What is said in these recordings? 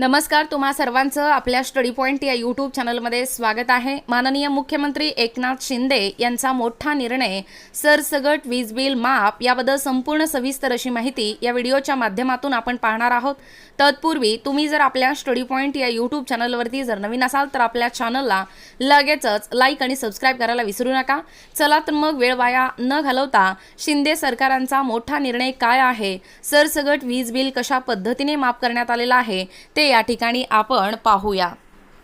नमस्कार तुम्हा सर्वांचं आपल्या स्टडी पॉईंट या यूट्यूब चॅनलमध्ये स्वागत आहे. माननीय मुख्यमंत्री एकनाथ शिंदे यांचा मोठा निर्णय सरसगट वीज बिल माफ याबद्दल संपूर्ण सविस्तर अशी माहिती या व्हिडिओच्या माध्यमातून आपण पाहणार आहोत. तत्पूर्वी तुम्ही जर आपल्या स्टडी पॉईंट या यूट्यूब चॅनलवरती जर नवीन असाल तर आपल्या चॅनलला लगेचच लाईक आणि सबस्क्राईब करायला विसरू नका. चला तर मग वेळ वाया न घालवता शिंदे सरकारांचा मोठा निर्णय काय आहे? सरसगट वीज बिल कशा पद्धतीने माफ करण्यात आलेला आहे? ते या ठिकाणी आपण पाहूया.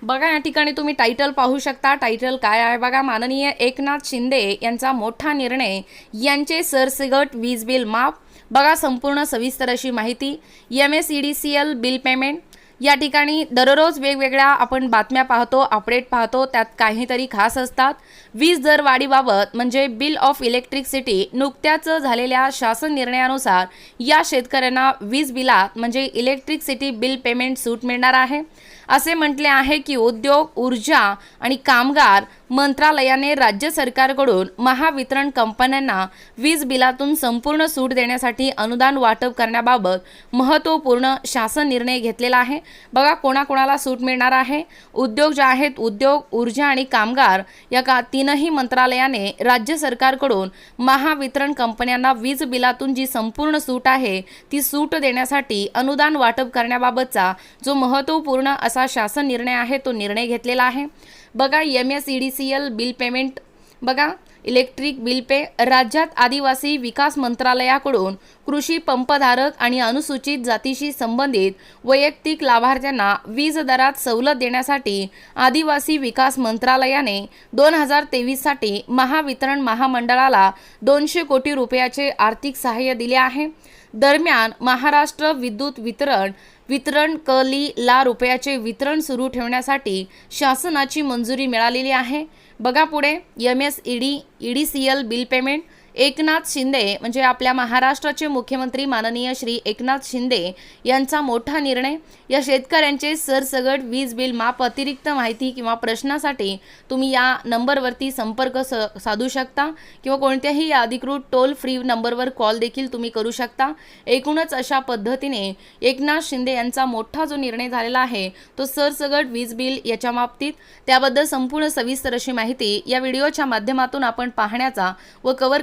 बघा या ठिकाणी तुम्ही टायटल पाहू शकता. टायटल काय आहे? बघा माननीय एकनाथ शिंदे यांचा मोठा निर्णय यांचे सरसगट वीज बिल माफ. बघा संपूर्ण सविस्तर अशी माहिती. M S E D C L bill payment या ठिकाणी दररोज वेगवेगळ्या आपण बातम्या पाहतो अपडेट पाहतो त्यात काहीतरी खास असतात. वीज दर वाढीबाबत म्हणजे बिल ऑफ इलेक्ट्रिसिटी नुकत्याच झालेल्या शासन निर्णयानुसार या शेतकऱ्यांना वीज बिलात म्हणजे इलेक्ट्रिसिटी बिल पेमेंट सूट मिळणार आहे. असे म्हटले आहे की उद्योग ऊर्जा आणि कामगार मंत्रालयाने राज्य सरकारकडून महावितरण कंपन्यांना वीज बिलातून संपूर्ण सूट देण्यासाठी अनुदान वाटप करण्याबाबत महत्त्वपूर्ण शासन निर्णय घेतलेला आहे. बघा कोणाकोणाला सूट मिळणार आहे? उद्योग जे आहेत उद्योग ऊर्जा आणि कामगार या का तीनही मंत्रालयाने राज्य सरकारकडून महावितरण कंपन्यांना वीज बिलातून जी संपूर्ण सूट आहे ती सूट देण्यासाठी अनुदान वाटप करण्याबाबतचा जो महत्त्वपूर्ण असा शासन निर्णय आहे तो निर्णय घेतलेला आहे. बघा M S E D C L bill payment बघा इलेक्ट्रिक बिल पे राज्यात आदिवासी विकास मंत्रालयाकडून कृषी पंपधारक आणि अनुसूचित जातीशी संबंधित वैयक्तिक लाभार्थ्यांना वीज दरात सवलत देण्यासाठी आदिवासी विकास मंत्रालयाने दोन हजार तेवीससाठी महावितरण महामंडळाला दोनशे कोटी रुपयाचे आर्थिक सहाय्य दिले आहे. दरम्यान महाराष्ट्र विद्युत वितरण वितरण कली ला रुपयाचे वितरण सुरू ठेवण्यासाठी शासनाची मंजुरी मिळालेली आहे. बघा पुढे M S E D E D C L bill payment Eknath Shinde म्हणजे आपल्या महाराष्ट्राचे मुख्यमंत्री माननीय श्री एकनाथ शिंदे यांचा मोठा निर्णय. या शेतकऱ्यांचे सरसगट वीज बिल माप अतिरिक्त माहिती किंवा प्रश्नासाठी तुम्ही या नंबरवरती संपर्क स साधू शकता किंवा कोणत्याही अधिकृत टोल फ्री नंबरवर कॉल देखील तुम्ही करू शकता. एकूणच अशा पद्धतीने एकनाथ शिंदे यांचा मोठा जो निर्णय झालेला आहे तो सरसगट वीज बिल याच्या बाबतीत. त्याबद्दल संपूर्ण सविस्तर अशी माहिती या व्हिडिओच्या माध्यमातून आपण पाहण्याचा व कव्हर